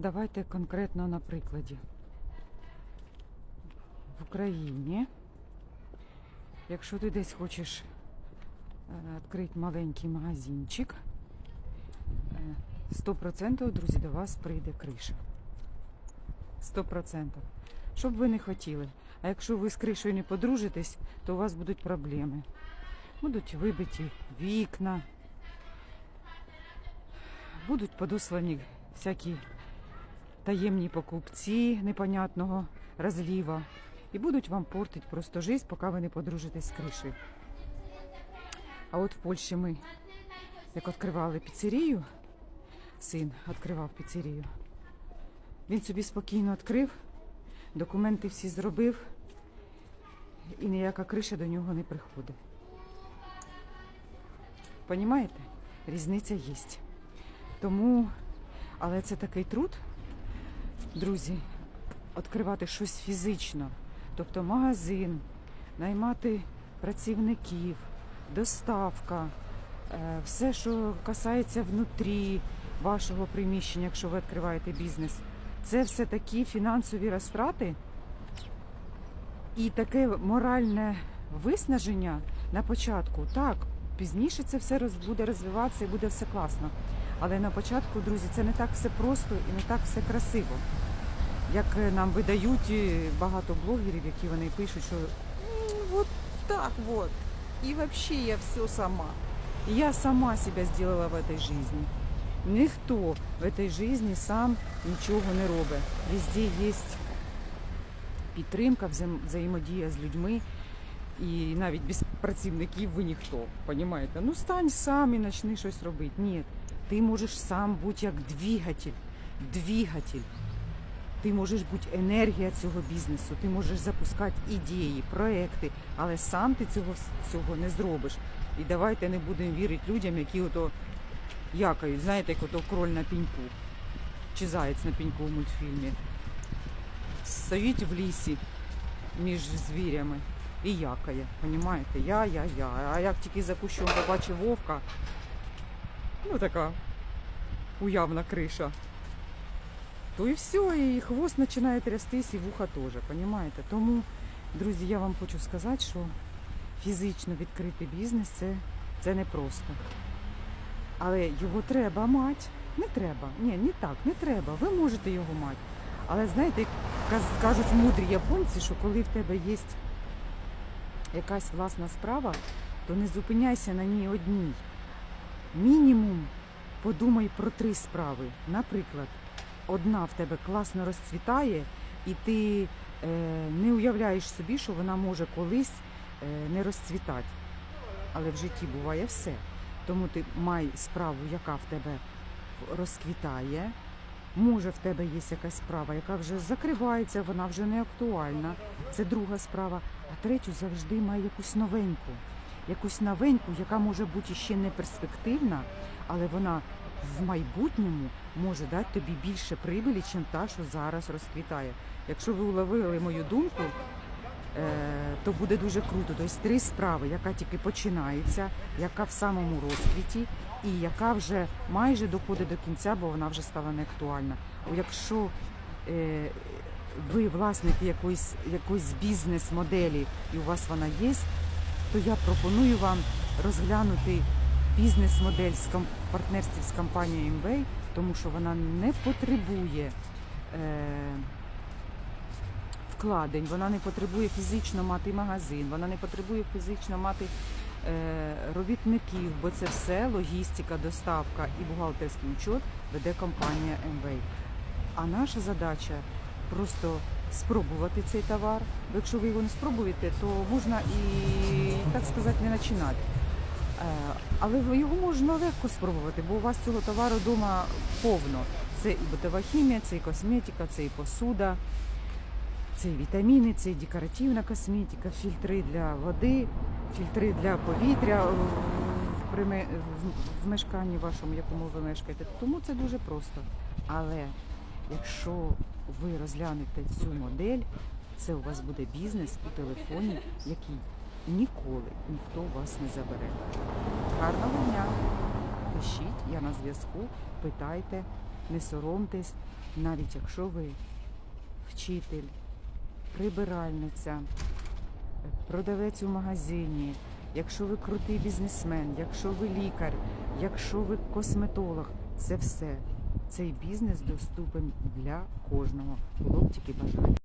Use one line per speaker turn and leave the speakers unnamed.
Давайте конкретно на прикладі. В Україні, якщо ти десь хочеш е, відкрити маленький магазинчик, е, 100% друзі, до вас прийде криша. 100%. Що б ви не хотіли. А якщо ви з кришою не подружитесь, то у вас будуть проблеми. Будуть вибиті вікна, будуть подослані всякі таємні покупці непонятного розліва. І будуть вам портити просто життя, поки ви не подружитесь з кришею. А от в Польщі ми, як відкривали піцерію, син відкривав піцерію, він собі спокійно відкрив, документи всі зробив, і ніяка криша до нього не приходить. Понімаєте? Різниця є. Тому, але це такий труд, друзі, відкривати щось фізично, тобто магазин, наймати працівників, доставка, е, все, що касається внутрі вашого приміщення, якщо ви відкриваєте бізнес, це все такі фінансові розтрати і таке моральне виснаження на початку. Так, пізніше це все буде розвиватися і буде все класно. Але на початку, друзі, це не так все просто і не так все красиво. Як е, нам видають е, багато блогерів, які вони пишуть, що
вот так вот. И вообще я все сама.
я сама себя сделала в этой жизни. Ніхто в этой жизни сам нічого не робить. Везде є підтримка, взаєм- взаємодія з людьми. І навіть без працівників ви ніхто. Понімаєте? Ну стань сам і почни щось робити. Ні, ти можеш сам бути як двигатель. Двигатель. Ти можеш бути енергія цього бізнесу, ти можеш запускати ідеї, проекти, але сам ти цього, цього не зробиш. І давайте не будемо вірити людям, які ото якають, знаєте, як ото кроль на піньку. Чи заєць на піньку в мультфільмі. Стоїть в лісі між звірями і якає. Понімаєте? Я, я, я. А як тільки за кущом побачив вовка, ну така уявна криша, то і все, і хвост починає трястись, і вуха теж, понімаєте? Тому, друзі, я вам хочу сказати, що фізично відкрити бізнес це, це непросто. Але його треба мати. Не треба. Ні, не так, не треба. Ви можете його мати. Але знаєте, кажуть мудрі японці, що коли в тебе є якась власна справа, то не зупиняйся на ній одній. Мінімум подумай про три справи. Наприклад, одна в тебе класно розцвітає, і ти е, не уявляєш собі, що вона може колись е, не розцвітати. Але в житті буває все. Тому ти май справу, яка в тебе розквітає. Може, в тебе є якась справа, яка вже закривається, вона вже не актуальна. Це друга справа. А третю завжди має якусь новеньку. Якусь новеньку, яка може бути ще не перспективна, але вона в майбутньому може дати тобі більше прибилі, ніж та, що зараз розквітає. Якщо ви уловили мою думку, е, то буде дуже круто. Тобто три справи, яка тільки починається, яка в самому розквіті, і яка вже майже доходить до кінця, бо вона вже стала неактуальна. Якщо е, ви власник якоїсь, якоїсь бізнес-моделі і у вас вона є, то я пропоную вам розглянути бізнес-модель з партнерстві з компанією MWay, тому що вона не потребує. Е, вкладень, вона не потребує фізично мати магазин, вона не потребує фізично мати е, робітників, бо це все логістика, доставка і бухгалтерський учет веде компанія MWay. А наша задача просто спробувати цей товар. Бо якщо ви його не спробуєте, то можна і так сказати не починати. Е, Але його можна легко спробувати, бо у вас цього товару вдома повно. Це і битова хімія, це і косметика, це і посуда, це і вітаміни, це і декоративна косметика, фільтри для води, фільтри для повітря в- в мешканні вашому, якому ви мешкаєте. Тому це дуже просто. Але якщо ви розглянете цю модель, це у вас буде бізнес у телефоні, який ніколи ніхто вас не забере. Гарного дня! Пишіть, я на зв'язку, питайте. не соромтесь, навіть якщо ви вчитель, прибиральниця, продавець у магазині, якщо ви крутий бізнесмен, якщо ви лікар, якщо ви косметолог, це все. Цей бізнес доступен для кожного. Було б тільки бажання.